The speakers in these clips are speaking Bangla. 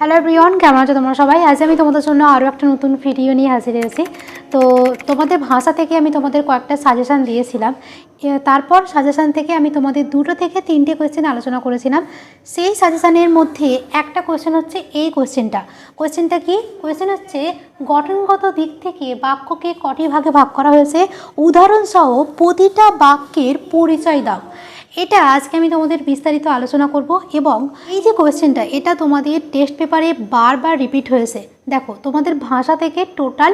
হ্যালো এভরিওয়ান কেমন আছো তোমরা সবাই? আজ আমি তোমাদের জন্য আরও একটা নতুন ভিডিও নিয়ে হাজির হয়েছি। তো তোমাদের ভাষা থেকে আমি তোমাদের কয়েকটা সাজেশান দিয়েছিলাম। তারপর সাজেশান থেকে আমি তোমাদের দুটো থেকে তিনটে কোয়েশ্চেন আলোচনা করেছিলাম। সেই সাজেশানের মধ্যে একটা কোয়েশ্চেন হচ্ছে এই কোয়েশ্চেনটা কোয়েশ্চেনটা কি? কোয়েশ্চেন হচ্ছে, গঠনগত দিক থেকে বাক্যকে কটি ভাগে ভাগ করা হয়েছে? উদাহরণসহ প্রতিটা বাক্যের পরিচয় দাও। এটা আজকে আমি তোমাদের বিস্তারিত আলোচনা করব এবং এই যে কোয়েশ্চেনটা এটা তোমাদের টেস্ট পেপারে বারবার রিপিট হয়েছে। দেখো, তোমাদের ভাষা থেকে টোটাল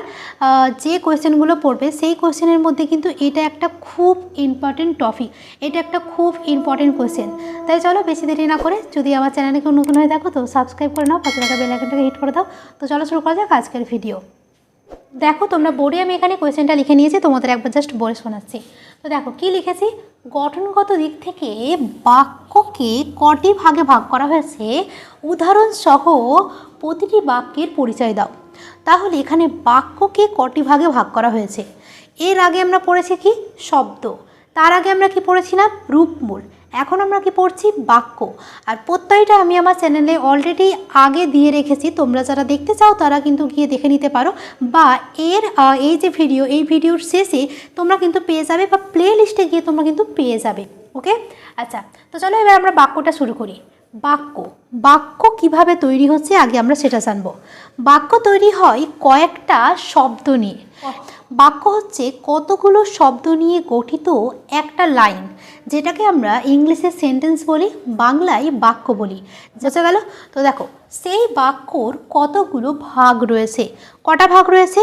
যে কোয়েশ্চেনগুলো পড়বে, সেই কোয়েশ্চেনের মধ্যে কিন্তু এটা একটা খুব ইম্পর্টেন্ট টপিক এটা একটা খুব ইম্পর্টেন্ট কোয়েশ্চেন তাই চলো বেশি দেরি না করে, যদি আমার চ্যানেলে কেউ নতুন হয়ে দেখো তো সাবস্ক্রাইব করে নাও, পাশে থাকা বেল আইকনটাকে হিট করে দাও। তো চলো শুরু করা যাক আজকের ভিডিও দেখো, তোমরা বোর্ডে আমি এখানে কোয়েশ্চেনটা লিখে নিয়েছি, তোমাদের একবার জাস্ট বলে শোনাচ্ছি। তো দেখো, কি লিখেছি? গঠনগত দিক থেকে বাক্যকে কটি ভাগে ভাগ করা হয়েছে? উদাহরণ সহ প্রতিটি বাক্যের পরিচয় দাও। তাহলে এখানে বাক্যকে কটি ভাগে ভাগ করা হয়েছে? এর আগে আমরা পড়েছি কি? শব্দ। তার আগে আমরা কি পড়েছিলাম? রূপমূল। এখন আমরা কি পড়ছি? বাক্য। আর প্রত্যয়টা আমি আমার চ্যানেলে অলরেডি আগে দিয়ে রেখেছি। তোমরা যারা দেখতে চাও, তারা কিন্তু গিয়ে দেখে নিতে পারো। বা এর এই যে ভিডিও এই ভিডিওর শেষে তোমরা কিন্তু পেয়ে যাবে বা প্লে লিস্টে গিয়ে তোমরা কিন্তু পেয়ে যাবে। ওকে আচ্ছা তো চলো এবার আমরা বাক্যটা শুরু করি। বাক্য। বাক্য কীভাবে তৈরি হচ্ছে? আগে আমরা সেটা জানব। বাক্য তৈরি হয় কয়েকটা শব্দ নিয়ে। বাক্য হচ্ছে কতগুলো শব্দ নিয়ে গঠিত একটা লাইন, যেটাকে আমরা ইংলিশে সেন্টেন্স বলি, বাংলায় বাক্য বলি। বোঝা গেল? তো দেখো, সেই বাক্যর কতগুলো ভাগ রয়েছে? কটা ভাগ রয়েছে?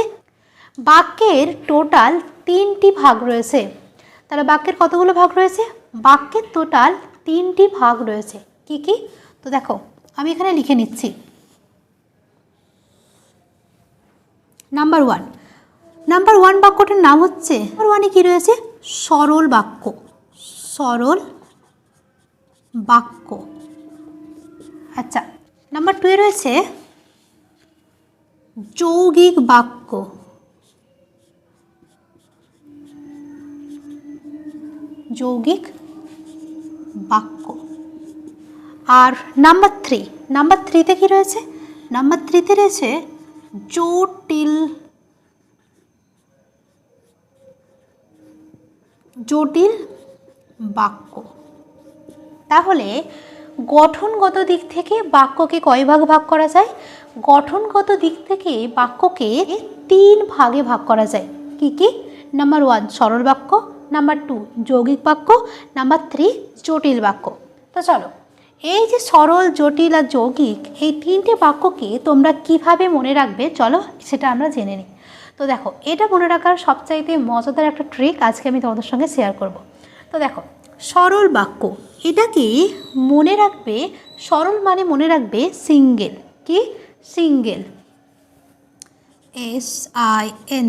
বাক্যের টোটাল তিনটি ভাগ রয়েছে। তাহলে বাক্যের কতগুলো ভাগ রয়েছে? বাক্যের টোটাল তিনটি ভাগ রয়েছে। কি কি? তো দেখো, আমি এখানে লিখে নিচ্ছি। নাম্বার ওয়ান নাম্বার ওয়ান বাক্যটার নাম হচ্ছে নাম্বার ওয়ানে কী রয়েছে? সরল বাক্য। সরল বাক্য। আচ্ছা নাম্বার টুয়ে রয়েছে, যৌগিক বাক্য। যৌগিক বাক্য। আর নাম্বার থ্রি নাম্বার থ্রিতে কী রয়েছে? নাম্বার থ্রিতে রয়েছে, জটিল জটিল বাক্য। তাহলে গঠনগত দিক থেকে বাক্যকে কয় ভাগ ভাগ করা যায়? গঠনগত দিক থেকে বাক্যকে তিন ভাগে ভাগ করা যায়। কি কি? নাম্বার ওয়ান সরল বাক্য। নাম্বার টু যৌগিক বাক্য। নাম্বার থ্রি জটিল বাক্য। তো চলো, এই যে সরল, জটিল আর যৌগিক, এই তিনটে বাক্যকে তোমরা কীভাবে মনে রাখবে? চলো, সেটা আমরা জেনে নিই। তো দেখো, এটা মনে রাখার সবচাইতে মজাদার একটা ট্রিক আজকে আমি তোমাদের সঙ্গে শেয়ার করব। তো দেখো, সরল বাক্য এটাকে মনে রাখবে, সরল মানে মনে রাখবে সিঙ্গেল কি? সিঙ্গেল এস আই এন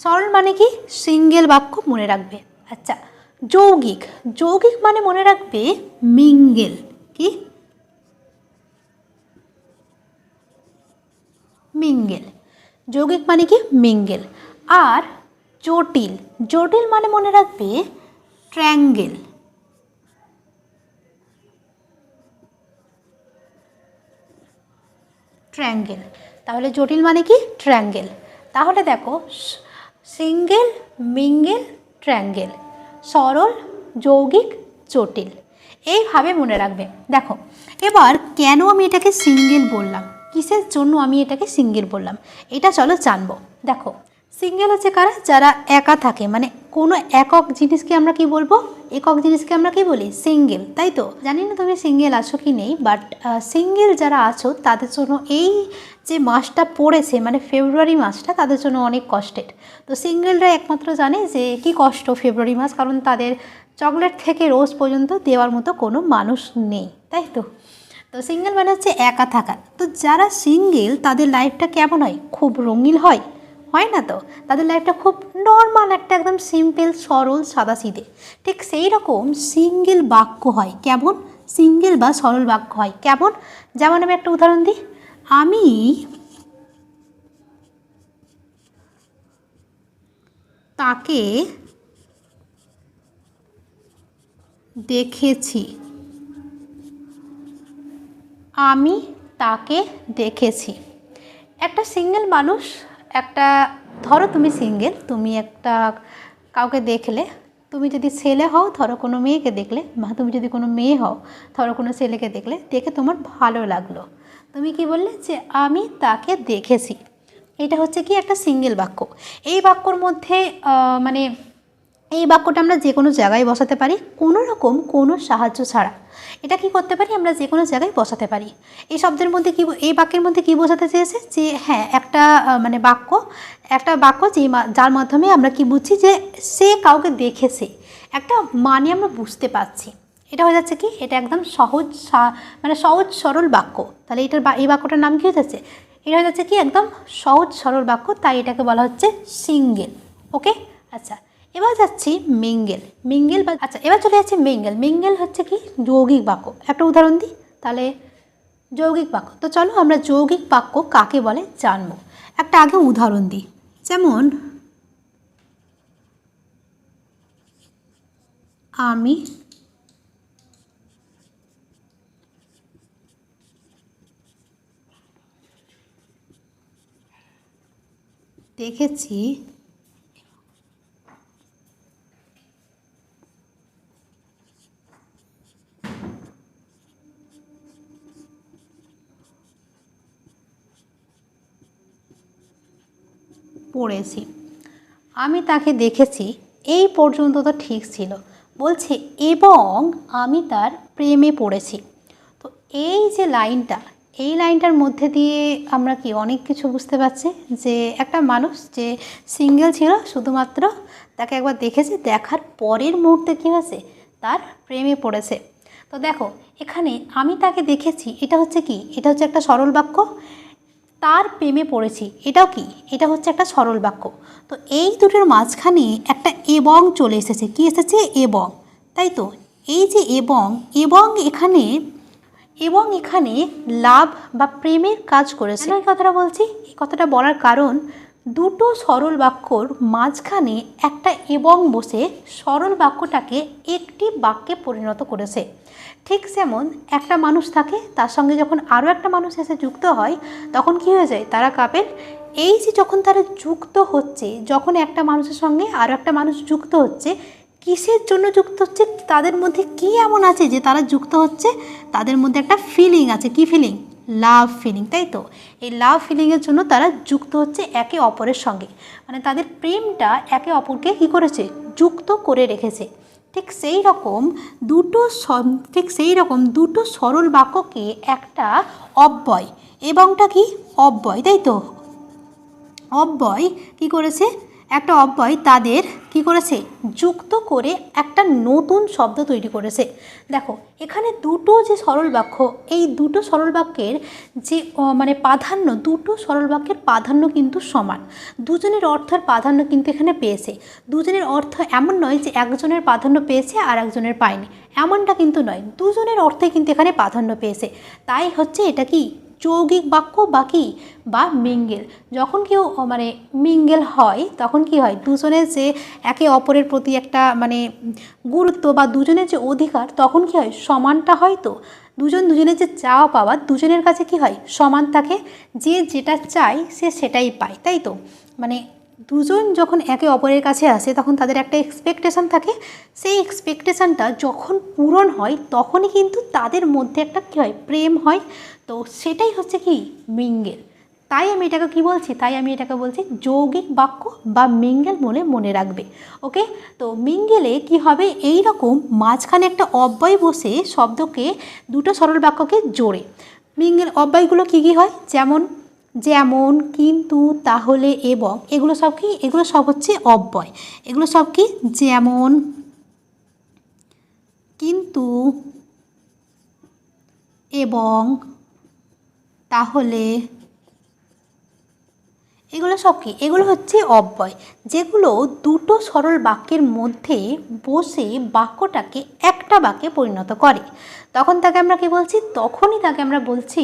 সরল মানে কি? সিঙ্গেল বাক্য মনে রাখবে। আচ্ছা যৌগিক যৌগিক মানে মনে রাখবে মিঙ্গেল কি? মিঙ্গেল যৌগিক মানে কি? মিঙ্গেল। আর জটিল। জটিল মানে মনে রাখবে ট্র্যাঙ্গেল। ট্র্যাঙ্গেল। তাহলে জটিল মানে কি? ট্র্যাঙ্গেল। তাহলে দেখো সিঙ্গেল, মিঙ্গেল, ট্র্যাঙ্গেল। সরল, যৌগিক, জটিল। এইভাবে মনে রাখবে। দেখো, এবার কেন আমি এটাকে সিঙ্গেল বললাম? কিসের জন্য আমি এটাকে সিঙ্গেল বললাম। এটা চলো জানব। দেখো সিঙ্গেল হচ্ছে কারা? যারা একা থাকে মানে কোনো একক জিনিসকে আমরা কি বলব? একক জিনিসকে আমরা কি বলি? সিঙ্গেল তাই তো? জানি না তুমি সিঙ্গেল আছো কি নেই বাট সিঙ্গেল যারা আছো, তাদের জন্য এই যে মাসটা পড়েছে মানে ফেব্রুয়ারি মাসটা, তাদের জন্য অনেক কষ্টের তো সিঙ্গেলরা একমাত্র জানে যে কি কষ্ট ফেব্রুয়ারি মাস, কারণ তাদের চকলেট থেকে রোজ পর্যন্ত দেওয়ার মতো কোনো মানুষ নেই, তাই তো? তো সিঙ্গেল মানে হচ্ছে একা থাকা। তো যারা সিঙ্গেল, তাদের লাইফটা কেমন হয়? খুব রঙিন হয়। হয় না তো? তাদের লাইফটা খুব নর্মাল একটা, একদম সিম্পল সরল সাদা সিধে ঠিক সেই রকম সিঙ্গেল বাক্য হয়। কেমন? সিঙ্গেল বা সরল বাক্য হয়। কেমন? যেমন আমি একটা উদাহরণ দিই। আমি তাকে দেখেছি। আমি তাকে দেখেছি। একটা সিঙ্গেল মানুষ, একটা, ধরো তুমি সিঙ্গেল, তুমি একটা কাউকে দেখলে, তুমি যদি ছেলে হও, ধরো কোনো মেয়েকে দেখলে, বা তুমি যদি কোনো মেয়ে হও, ধরো কোনো ছেলেকে দেখলে, দেখে তোমার ভালো লাগল। তুমি কি বললে যে, আমি তাকে দেখেছি। এটা হচ্ছে কি একটা সিঙ্গেল বাক্য। এই বাক্যর মধ্যে মানে এই বাক্যটা আমরা যে কোনো জায়গায় বসাতে পারি, কোনো রকম কোনো সাহায্য ছাড়া। এটা কি করতে পারি? আমরা যে কোনো জায়গায় বসাতে পারি। এই শব্দের মধ্যে কি এই বাক্যের মধ্যে কি বোঝাতে চেয়েছে? যে হ্যাঁ একটা মানে বাক্য, একটা বাক্য যে যার মাধ্যমে আমরা কি বুঝছি যে সে কাউকে দেখেছে। একটা মানে আমরা বুঝতে পারছি। এটা হয়ে যাচ্ছে কি? এটা একদম সহজ মানে সহজ সরল বাক্য। তাহলে এটার এই বাক্যটার নাম কি হয়ে যাচ্ছে? এটা হয়ে যাচ্ছে কি? একদম সহজ সরল বাক্য, তাই এটাকে বলা হচ্ছে সিঙ্গেল। ওকে? আচ্ছা। এবার যাচ্ছি মিঙ্গেল। মিঙ্গেল বা আচ্ছা এবার চলে যাচ্ছি মিঙ্গেল। মিঙ্গেল হচ্ছে কি? যৌগিক বাক্য। একটা উদাহরণ দিই, তাহলে যৌগিক বাক্য। তো চলো আমরা যৌগিক বাক্য কাকে বলে জানব। একটা আগে উদাহরণ দিই। যেমন, আমি দেখেছি পড়েছি। আমি তাকে দেখেছি, এই পর্যন্ত তো ঠিক ছিল। বলছে, এবং আমি তার প্রেমে পড়েছি। তো এই যে লাইনটা, এই লাইনটার মধ্যে দিয়ে আমরা কি অনেক কিছু বুঝতে পারছি? যে একটা মানুষ যে সিঙ্গেল ছিল, শুধুমাত্র তাকে একবার দেখেছে, দেখার পরের মুহূর্তে কী হয়েছে? তার প্রেমে পড়েছে। তো দেখো, এখানে আমি তাকে দেখেছি, এটা হচ্ছে কি? এটা হচ্ছে একটা সরল বাক্য। তার প্রেমে পড়েছি। এটাও কি? এটা হচ্ছে একটা সরল বাক্য। তো এই দুটোর মাঝখানে একটা এবং চলে এসেছে। কি এসেছে? এবং। তাই তো? এই যে এবং এবং এখানে এবং এখানে লাভ বা প্রেমের কাজ করেছে। এই কথাটা বলছি। এই কথাটা বলার কারণ দুটো সরল বাক্যর মাঝখানে একটা এবং বসে সরল বাক্যটাকে একটি বাক্যে পরিণত করেছে। ঠিক যেমন একটা মানুষ থাকে, তার সঙ্গে যখন আরও একটা মানুষ এসে যুক্ত হয়, তখন কি হয়ে যায়? তারা কাপেল এই যে যখন তারা যুক্ত হচ্ছে, যখন একটা মানুষের সঙ্গে আরও একটা মানুষ যুক্ত হচ্ছে, কিসের জন্য যুক্ত হচ্ছে? তাদের মধ্যে কি এমন আছে যে তারা যুক্ত হচ্ছে? তাদের মধ্যে একটা ফিলিং আছে। কি ফিলিং লাভ ফিলিং তাই তো? এই লাভ ফিলিংয়ের জন্য তারা যুক্ত হচ্ছে একে অপরের সঙ্গে। মানে তাদের প্রেমটা একে অপরকে কী করেছে? যুক্ত করে রেখেছে। ঠিক সেই রকম দুটো ঠিক সেই রকম দুটো সরল বাক্যকে একটা অব্যয়, এবংটা কি? অব্যয়, তাই তো? অব্যয় কি করেছে? একটা অব্যয় তাদের কি করেছে? যুক্ত করে একটা নতুন শব্দ তৈরি করেছে। দেখো, এখানে দুটো যে সরল বাক্য, এই দুটো সরল বাক্যের যে মানে প্রাধান্য, দুটো সরল বাক্যের প্রাধান্য কিন্তু সমান। দুজনের অর্থের প্রাধান্য কিন্তু এখানে পেয়েছে। দুজনের অর্থ এমন নয় যে একজনের প্রাধান্য পেয়েছে আর একজনের পায়নি। এমনটা কিন্তু নয়। দুজনের অর্থে কিন্তু এখানে প্রাধান্য পেয়েছে। তাই হচ্ছে এটা কি? যৌগিক বাক্য বা কি বা মিঙ্গেল। যখন কেউ মানে মিঙ্গেল হয়, তখন কি হয়? দুজনের যে একে অপরের প্রতি একটা মানে গুরুত্ব বা দুজনের যে অধিকার, তখন কি হয়? সমানটা হয় তো? দুজন দুজনের যে চাওয়া পাওয়া, দুজনের কাছে কি হয়? সমান থাকে। যে যেটা চায়, সে সেটাই পায়, তাই তো? মানে দুজন যখন একে অপরের কাছে আসে, তখন তাদের একটা এক্সপেকটেশন থাকে। সেই এক্সপেকটেশনটা যখন পূরণ হয়, তখনই কিন্তু তাদের মধ্যে একটা কী হয়? প্রেম হয়। তো সেটাই হচ্ছে কি মিঙ্গেল। তাই আমি এটাকে কি বলছি? তাই আমি এটাকে বলছি যৌগিক বাক্য বা মিঙ্গেল বলে মনে রাখবে, ওকে? তো মিঙ্গেলে কি হবে? এই রকম মাঝখানে একটা অব্যয় বসে শব্দকে, দুটো সরল বাক্যকে জোড়ে। মিঙ্গেল অব্যয়গুলো কী কী হয়? যেমন যেমন, কিন্তু, তাহলে, এবং। এগুলো সব কি? এগুলো সব হচ্ছে অব্যয়। এগুলো সব কি? যেমন, কিন্তু, এবং তাহলে এগুলো সব কি? এগুলো হচ্ছে অব্যয়। যেগুলো দুটো সরল বাক্যের মধ্যে বসে বাক্যটাকে একটা বাক্যে পরিণত করে। তখন তাকে আমরা কি বলছি? তখনই তাকে আমরা বলছি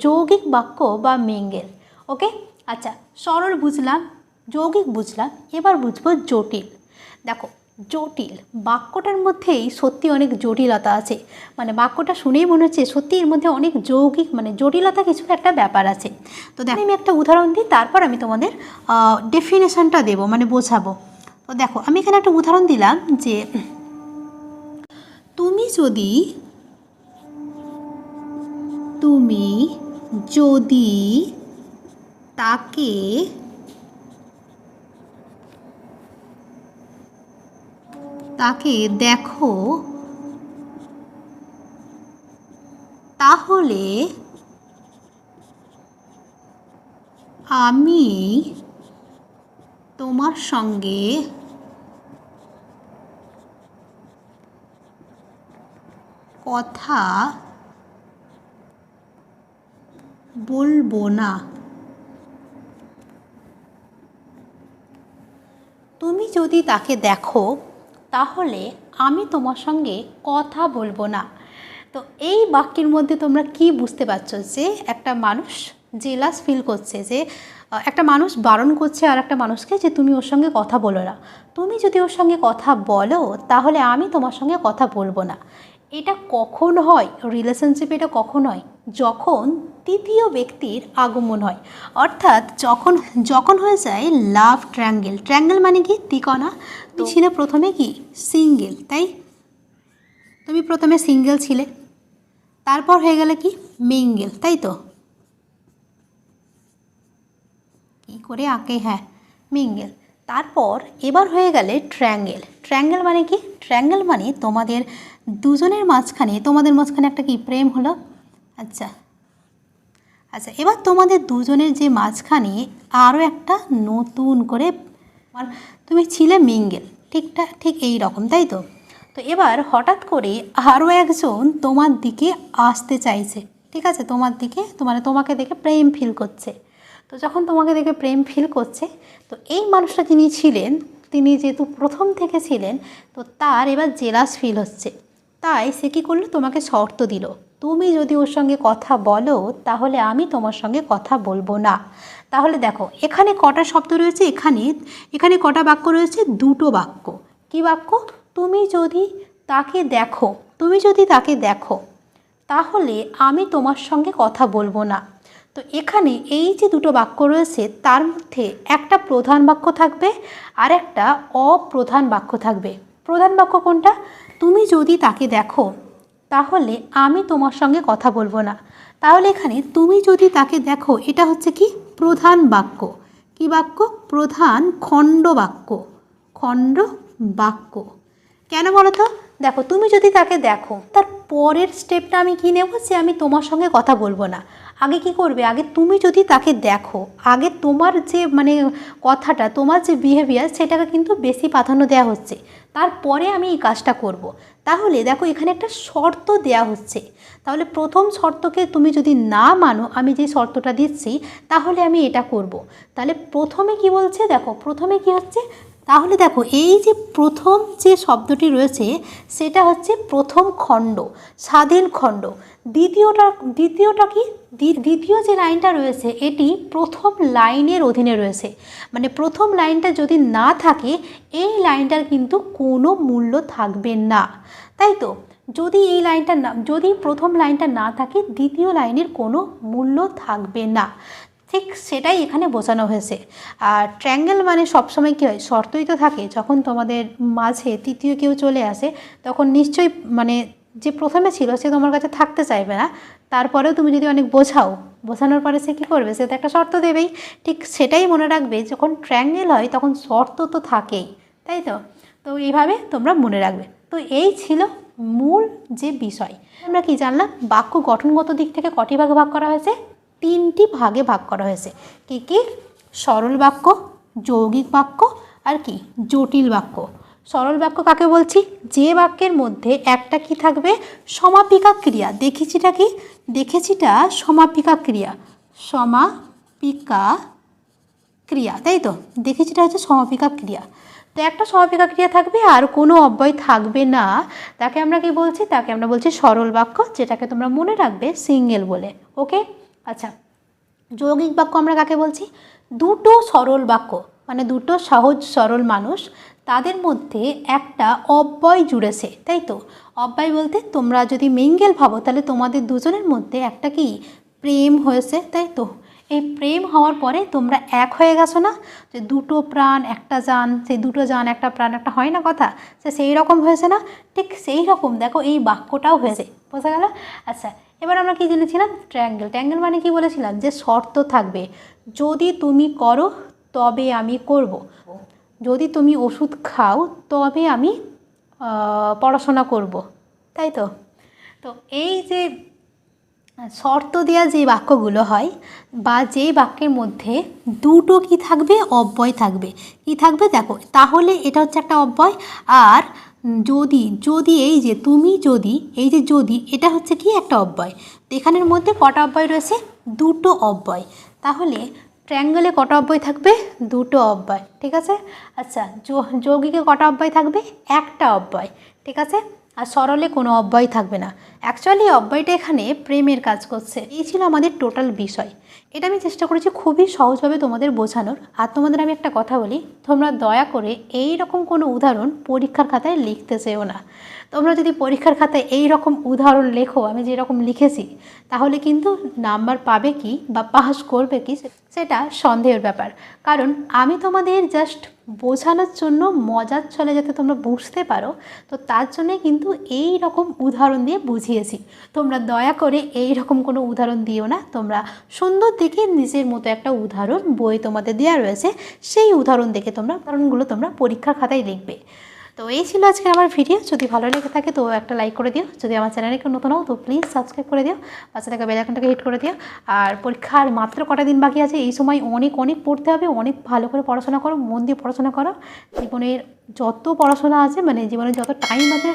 যৌগিক বাক্য বা মিঙ্গেল। ওকে? আচ্ছা সরল বুঝলাম, যৌগিক বুঝলাম, এবার বুঝব জটিল। দেখো জটিল। বাক্যটার মধ্যেই সত্যি অনেক জটিলতা আছে। মানে বাক্যটা শুনেই মনে হচ্ছে সত্যি এর মধ্যে অনেক যৌগিক মানে জটিলতা কিছু একটা ব্যাপার আছে। তো দেখো, আমি একটা উদাহরণ দিই, তারপর আমি তোমাদের ডেফিনেশনটা দেবো মানে বোঝাবো। তো দেখো, আমি এখানে একটা উদাহরণ দিলাম যে, তুমি যদি তুমি যদি তাকে তাকে দেখো। তাহলে আমি তোমার সঙ্গে কথা বলব না। তুমি যদি তাকে দেখো তাহলে আমি তোমার সঙ্গে কথা বলব না। তো এই বাক্যের মধ্যে তোমরা কি বুঝতে পারছ যে একটা মানুষ জেলাস ফিল করছে, যে একটা মানুষ বারণ করছে আর একটা মানুষকে যে তুমি ওর সঙ্গে কথা বলো না। তুমি যদি ওর সঙ্গে কথা বলো, তাহলে আমি তোমার সঙ্গে কথা বলব না। এটা কখন হয়? রিলেশনশিপ এটা কখন হয়? যখন তৃতীয় ব্যক্তির আগমন হয়। অর্থাৎ যখন যখন হয়ে যায় লাভ ট্র্যাঙ্গেল ট্র্যাঙ্গেল মানে কি? তিকোনা তুমি ছিলে প্রথমে কি? সিঙ্গেল তাই? তুমি প্রথমে সিঙ্গেল ছিলে। তারপর হয়ে গেলে কি? মিঙ্গেল তাই তো? কি করে আঁকে? হ্যাঁ মিঙ্গেল তারপর এবার হয়ে গেলে ট্র্যাঙ্গেল ট্র্যাঙ্গেল মানে কি? ট্র্যাঙ্গেল মানে তোমাদের দুজনের মাঝখানে তোমাদের মাঝখানে একটা কি? প্রেম হলো। আচ্ছা আচ্ছা এবার তোমাদের দুজনের যে মাঝখানে আরও একটা নতুন করে তুমি ছিলে মিঙ্গেল, ঠিকটা, ঠিক এই রকম, তাই তো? তো এবার হঠাৎ করে আরও একজন তোমার দিকে আসতে চাইছে, ঠিক আছে? তোমার দিকে তোমার তোমাকে দেখে প্রেম ফিল করছে। তো যখন তোমাকে দেখে প্রেম ফিল করছে, তো এই মানুষটা যিনি ছিলেন, তিনি যেহেতু প্রথম থেকে ছিলেন, তো তার এবার জেলাস ফিল হচ্ছে। তাই সে কী করল? তোমাকে শর্ত দিল। তুমি যদি ওর সঙ্গে কথা বলো, তাহলে আমি তোমার সঙ্গে কথা বলব না। তাহলে দেখো, এখানে কটা শব্দ রয়েছে, এখানে এখানে কটা বাক্য রয়েছে? দুটো বাক্য। কি বাক্য? তুমি যদি তাকে দেখো, তুমি যদি তাকে দেখো, তাহলে আমি তোমার সঙ্গে কথা বলব না। তো এখানে এই যে দুটো বাক্য রয়েছে, তার মধ্যে একটা প্রধান বাক্য থাকবে, আর একটা অপ্রধান বাক্য থাকবে। প্রধান বাক্য কোনটা? তুমি যদি তাকে দেখো তাহলে আমি তোমার সঙ্গে কথা বলব না। তাহলে এখানে তুমি যদি তাকে দেখো, এটা হচ্ছে কি? প্রধান বাক্য। কি বাক্য? প্রধান খণ্ড বাক্য। খণ্ড বাক্য। কেন বলো তো? দেখো, তুমি যদি তাকে দেখো, তার পরের স্টেপটা আমি কী নেব? যে আমি তোমার সঙ্গে কথা বলব না। আগে কি করবে? আগে তুমি যদি তাকে দেখো, আগে তোমার যে মানে কথাটা, তোমার যে বিহেভিয়ার সেটাকে কিন্তু বেশি প্রাধান্য দেওয়া হচ্ছে। তারপরে আমি এই কাজটা করব। তাহলে দেখো, এখানে একটা শর্ত দেয়া হচ্ছে। তাহলে প্রথম শর্তকে তুমি যদি না মানো, আমি যে শর্তটা দিচ্ছি, তাহলে আমি এটা করব। তাহলে প্রথমে কি বলছে? দেখো, প্রথমে কি হচ্ছে? তাহলে দেখো, এই যে প্রথম যে শব্দটি রয়েছে, সেটা হচ্ছে প্রথম খণ্ড, স্বাধীন খণ্ড। দ্বিতীয়টা দ্বিতীয়টা কি? দ্বি- দ্বিতীয় যে লাইনটা রয়েছে, এটি প্রথম লাইনের অধীনে রয়েছে। মানে প্রথম লাইনটা যদি না থাকে, এই লাইনটার কিন্তু কোনো মূল্য থাকবে না। তাই তো? যদি এই লাইনটা না, যদি প্রথম লাইনটা না থাকে, দ্বিতীয় লাইনের কোনো মূল্য থাকবে না। ঠিক সেটাই এখানে বোঝানো হয়েছে। আর ট্র্যাঙ্গেল মানে সবসময় কী হয়, শর্তই তো থাকে, যখন তোমাদের মাঝে তৃতীয় কেউ চলে আসে, তখন নিশ্চয়ই মানে যে প্রথমে ছিল সে তোমার কাছে থাকতে চাইবে না। তারপরেও তুমি যদি অনেক বোঝাও, বোঝানোর পরে সে কী করবে? সে তো একটা শর্ত দেবেই। ঠিক সেটাই মনে রাখবে, যখন ট্র্যাঙ্গেল হয় তখন শর্ত তো থাকেই, তাই তো? তো এইভাবে তোমরা মনে রাখবে। তো এই ছিল মূল যে বিষয়। আমরা কি জানলাম, বাক্য গঠনগত দিক থেকে কটি ভাগে ভাগ করা হয়েছে? তিনটি ভাগে ভাগ করা হয়েছে। কি কি? সরল বাক্য, যৌগিক বাক্য, আর কি? জটিল বাক্য। সরল বাক্য কাকে বলছি? যে বাক্যের মধ্যে একটা কি থাকবে? সমাপিকা ক্রিয়া। দেখেছিটা কি? দেখেছিটা সমাপিকা ক্রিয়া। সমাপিকা ক্রিয়া, তাই তো? দেখেছিটা হচ্ছে সমাপিকা ক্রিয়া। তো একটা সমাপিকা ক্রিয়া থাকবে আর কোনো অব্যয় থাকবে না। তাকে আমরা কি বলছি? তাকে আমরা বলছি সরল বাক্য, যেটাকে তোমরা মনে রাখবে সিঙ্গেল বলে। ওকে? আচ্ছা যৌগিক বাক্য আমরা কাকে বলছি? দুটো সরল বাক্য মানে দুটো সহজ সরল মানুষ, তাদের মধ্যে একটা অব্যয় জুড়েছে, তাই তো? অব্যয় বলতে তোমরা যদি মেঙ্গেল ভাবো, তাহলে তোমাদের দুজনের মধ্যে একটা কি? প্রেম হয়েছে, তাই তো? এই প্রেম হওয়ার পরে তোমরা এক হয়ে গেছো না? যে দুটো প্রাণ, একটা যান সেই দুটো যান একটা প্রাণ, একটা হয় না কথা? সে সেই রকম হয়েছে না? ঠিক সেই রকম দেখো এই বাক্যটাও হয়েছে, বোঝা গেল? আচ্ছা এবার আমরা কি জেনেছিলাম? ট্র্যাঙ্গেল ট্র্যাঙ্গেল মানে কি বলেছিলাম? যে শর্ত থাকবে। যদি তুমি করো, তবে আমি করব। যদি তুমি ওষুধ খাও, তবে আমি পড়াশোনা করব। তাই তো? তো এই যে, শর্ত দেওয়া যে বাক্যগুলো হয়, বা যেই বাক্যের মধ্যে দুটো কি থাকবে? অব্যয় থাকবে। কি থাকবে? দেখো, তাহলে এটা হচ্ছে একটা অব্যয়, আর যদি যদি এই যে তুমি যদি, এই যে যদি, এটা হচ্ছে কি একটা অব্যয়। তো এখানের মধ্যে কটা অব্যয় রয়েছে? দুটো অব্যয়। তাহলে ট্র্যাঙ্গেলে কটা অব্যয় থাকবে? দুটো অব্যয়, ঠিক আছে? আচ্ছা যৌগিকে কটা অব্যয় থাকবে? একটা অব্যয়, ঠিক আছে? আর সরলে কোনো অব্যয় থাকবে না। অ্যাকচুয়ালি অব্যয়টা এখানে প্রেমের কাজ করছে। এই ছিল আমাদের টোটাল বিষয়। এটা আমি চেষ্টা করেছি খুবই সহজভাবে তোমাদের বোঝানোর। আর তোমাদের আমি একটা কথা বলি, তোমরা দয়া করে এই রকম কোনো উদাহরণ পরীক্ষার খাতায় লিখতে চেও না। তোমরা যদি পরীক্ষার খাতায় এই রকম উদাহরণ লেখো, আমি যেরকম লিখেছি, তাহলে কিন্তু নাম্বার পাবে কি বা পাস করবে কি সেটা সন্দেহের ব্যাপার। কারণ আমি তোমাদের জাস্ট বোঝানোর জন্য মজার ছলে যাতে তোমরা বুঝতে পারো, তো তার জন্যে কিন্তু এই রকম উদাহরণ দিয়ে বুঝিয়েছি। তোমরা দয়া করে এই রকম কোনো উদাহরণ দিও না। তোমরা সুন্দর দেখে নিজের মতো একটা উদাহরণ, বই তোমাদের দেওয়া রয়েছে, সেই উদাহরণ দেখে তোমরা উদাহরণগুলো তোমরা পরীক্ষার খাতায় লিখবে। তো এই ছিল আজকের আমার ভিডিও যদি ভালো লেগে থাকে তো একটা লাইক করে দিও। যদি আমার চ্যানেলে কেউ নতুন হও তো প্লিজ সাবস্ক্রাইব করে দিও। পাশে থাকা বেলাইকনটাকে হিট করে দিও। আর পরীক্ষার মাত্র কটা দিন বাকি আছে, এই সময় অনেক অনেক পড়তে হবে, অনেক ভালো করে পড়াশোনা করো, মন দিয়ে পড়াশোনা করো। জীবনের যত পড়াশোনা আছে মানে জীবনের যত টাইম আছে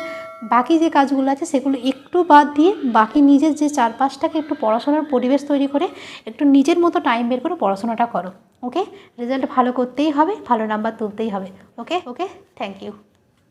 বাকি যে কাজগুলো আছে সেগুলো একটু বাদ দিয়ে বাকি নিজের যে চারপাশটাকে একটু পড়াশোনার পরিবেশ তৈরি করে, একটু নিজের মতো টাইম বের করে পড়াশোনাটা করো ওকে রেজাল্ট ভালো করতেই হবে, ভালো নাম্বার তুলতেই হবে ওকে ওকে থ্যাংক ইউ